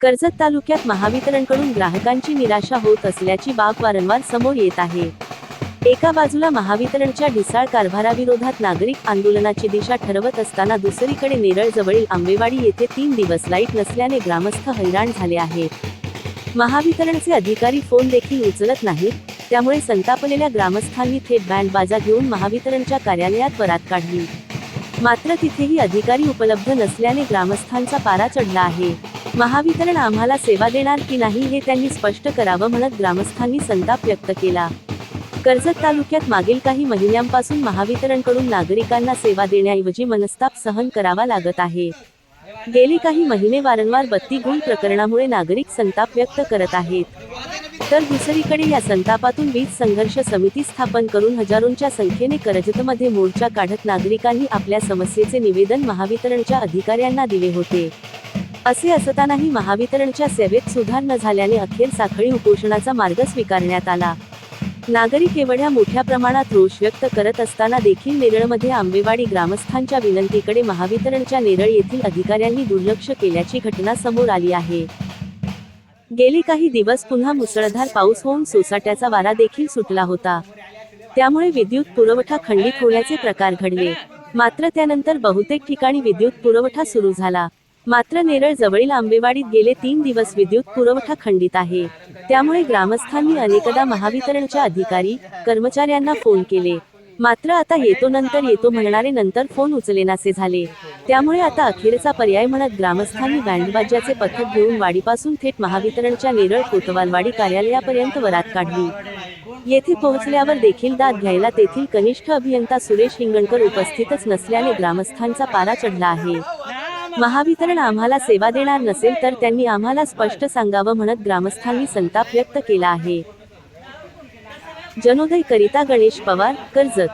कर्जत तालुक्यात महावितरणकडून ग्राहकांची निराशा होत असल्याची बाब वारंवार समोर येत आहे. एका बाजूला महावितरणच्या ढिसाळ कारभाराविरोधात नागरिक आंदोलनाची दिशा ठरवत असताना दुसरीकडे नेरळ जवळील आंबेवाडी येथे तीन दिवस लाइट नसल्याने ग्रामस्थ हैराण झाले आहेत. महावितरणचे अधिकारी फोन देखील उचलत नाहीत त्यामुळे संतापलेल्या ग्रामस्थांनी थेट बँड बाजा घेऊन महावितरणच्या कार्यालयात वरात काढली. मात्र तिथेही अधिकारी उपलब्ध नसल्याने ग्रामस्थांचा पारा चढला आहे. महावितरण आम्हाला सेवा देणार की नाही हे त्यांनी स्पष्ट करावं म्हणत ग्रामस्थांनी संताप व्यक्त केला. कर्जत तालुक्यात मागील काही महिन्यांपासून महावितरणकडून नागरिकांना सेवा देण्याऐवजी मनस्ताप सहन करावा लागत आहे. गेली काही महिने वारंवार बत्ती गुल प्रकरणामुळे नागरिक संताप व्यक्त करत आहेत. तर दुसरीकडे या संतापातून वीज संघर्ष समिती स्थापन करून हजारोंच्या संख्येने कर्जतमध्ये मोर्चा काढत नागरिकांनी आपल्या समस्येचे निवेदन महावितरणच्या अधिकाऱ्यांना दिले होते. असे असतानाही महावितरणच्या सेवेत सुधार न झाल्याने अखेर साखळी उपोषणाचा मार्ग स्वीकारण्यात आला. नागरिक एवढ्या मोठ्या प्रमाणात रोष व्यक्त करत असताना देखील नेरळमध्ये आंबेवाडी ग्रामस्थांच्या विनंतीकडे महावितरणच्या नेरळ येथील अधिकाऱ्यांनी दुर्लक्ष केल्याची घटना समोर आली आहे. गेली काही दिवस पुन्हा मुसळधार पाऊस होऊन सोसाट्याचा वारा देखील सुटला होता. त्यामुळे विद्युत पुरवठा खंडित होण्याचे प्रकार घडले. मात्र त्यानंतर बहुतेक ठिकाणी विद्युत पुरवठा सुरू झाला. मात्र नेरळ जवळील आंबेवाडीत गेले तीन दिवस विद्युत पुरवठा खंडित आहे. त्यामुळे ग्रामस्थांनी अनेकदा महावितरणच्या अधिकारी कर्मचाऱ्यांना फोन केले. मात्र आता येतो नंतर येतो म्हणणारे नंतर फोन उचलेनासे झाले. त्यामुळे आता अखेरचा पर्याय म्हणत ग्रामस्थांनी बँडबाज्याचे पथक घेऊन वाडीपासून थेट महावितरणच्या नेरळ कोतवालवाडी कार्यालयापर्यंत वरात काढली. येथे पोहोचल्यावर देखील दाद घ्यायला तेथील कनिष्ठ अभियंता सुरेश हिंगणकर उपस्थितच नसल्याने ग्रामस्थांचा पारा चढला आहे. महावितरण आम्हाला सेवा देणार नसेल तर त्यांनी आम्हाला स्पष्ट सांगावं म्हणत ग्रामस्थांनी संताप व्यक्त केला आहे. जनोदय करिता गणेश पवार कर्जत.